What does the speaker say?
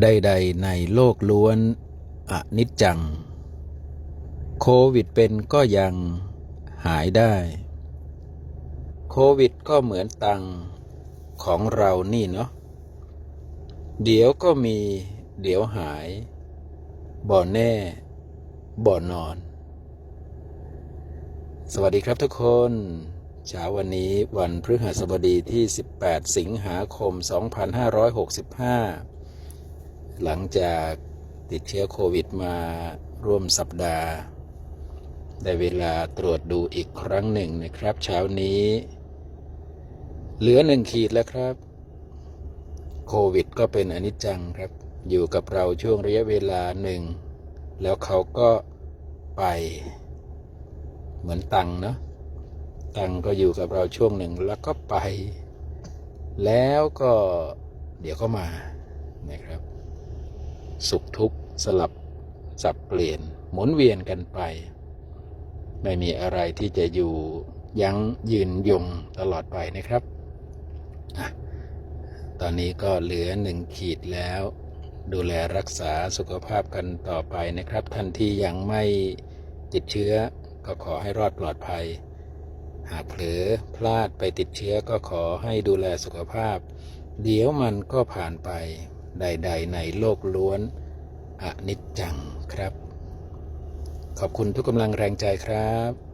ใดๆในโลกล้วนอนิจจัง โควิดเป็นก็ยังหายได้ โควิดก็เหมือนตังของเรานี่เนาะ เดี๋ยวก็มี เดี๋ยวหาย บ่อแน่ บ่อนอน สวัสดีครับทุกคนเช้าวันนี้วันพฤหัสบดีที่ 18 สิงหาคม 2565 หลังจากติดเชื้อโควิดมาร่วมสัปดาห์ ได้เวลาตรวจดูอีกครั้งหนึ่งนะครับ เช้านี้ เหลือหนึ่งขีดแล้วครับ โควิดก็เป็นอนิจจังครับ อยู่กับเราช่วงระยะเวลาหนึ่ง แล้วเขาก็ไป เหมือนตังเนาะตังก็อยู่กับเราช่วงหนึ่งแล้วก็ไป แล้วก็เดี๋ยวก็มานะครับ สุขทุกข์สลับสับเปลี่ยนหมุนเวียนกันไป ไม่มีอะไรที่จะอยู่ยั้งยืนยงตลอดไปนะครับ ตอนนี้ก็เหลือหนึ่งขีดแล้ว ดูแลรักษาสุขภาพกันต่อไปนะครับ ท่านที่ยังไม่ติดเชื้อก็ขอให้รอดปลอดภัย หากเผลอพลาดไปติดเชื้อก็ขอให้ดูแลสุขภาพ เดี๋ยวมันก็ผ่านไป ใด ๆ ในโลกล้วนอนิจจังครับ ขอบคุณทุกกำลังแรงใจครับ